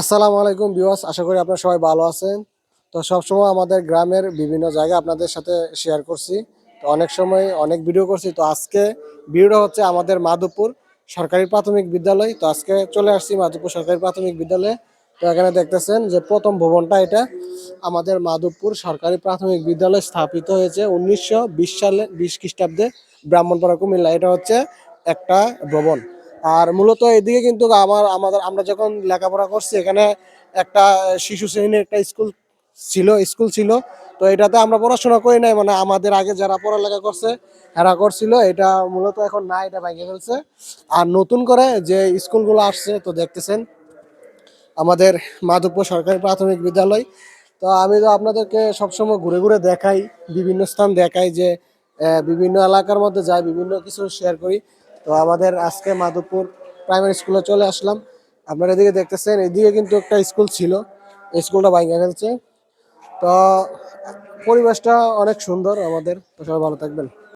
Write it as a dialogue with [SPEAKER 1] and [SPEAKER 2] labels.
[SPEAKER 1] আসসালামু আলাইকুম বিওয়াস আশা করি আপনারা সবাই ভালো আছেন। তো সবসময় আমাদের গ্রামের বিভিন্ন জায়গা আপনাদের সাথে শেয়ার করছি। তো অনেক সময় অনেক ভিডিও করছি। তো আজকে ভিডিওটা হচ্ছে আমাদের মাধবপুর সরকারি প্রাথমিক বিদ্যালয়। তো আজকে চলে আসছি মাধবপুর সরকারি প্রাথমিক বিদ্যালয়ে। তো এখানে দেখতেছেন যে প্রথম ভবনটা এটা। আমাদের মাধবপুর সরকারি প্রাথমিক বিদ্যালয় স্থাপিত হয়েছে উনিশশো বিশ সালে বিশ খ্রিস্টাব্দে ব্রাহ্মণপাড়া কুমিল্লা। এটা হচ্ছে একটা ভবন। আর মূলত এদিকে কিন্তু আমার, আমাদের, আমরা যখন লেখাপড়া করছি, এখানে একটা শিশু শ্রেণির একটা স্কুল ছিল স্কুল ছিল। তো এটাতে আমরা পড়াশোনা করি নাই মানে আমাদের আগে যারা পড়ালেখা করছে, এরা করছিল। এটা মূলত এখন না, এটা ভেঙে ফেলছে। আর নতুন করে যে স্কুলগুলো আসছে, তো দেখতেছেন, আমাদের মাধবপুর সরকারি প্রাথমিক বিদ্যালয়। তো আমি তো আপনাদেরকে সবসময় ঘুরে ঘুরে দেখাই, বিভিন্ন স্থান দেখাই যে বিভিন্ন এলাকার মধ্যে যাই, বিভিন্ন কিছু শেয়ার করি। তো আমাদের আজকে মাধবপুর প্রাইমারি স্কুলে চলে আসলাম। আপনারা এদিকে দেখতেছেন, এদিকে কিন্তু একটা স্কুল ছিল স্কুলটা ভাঙা গেছে। তো পরিবেশটা অনেক সুন্দর আমাদের, তো সবাই ভালো থাকবেন।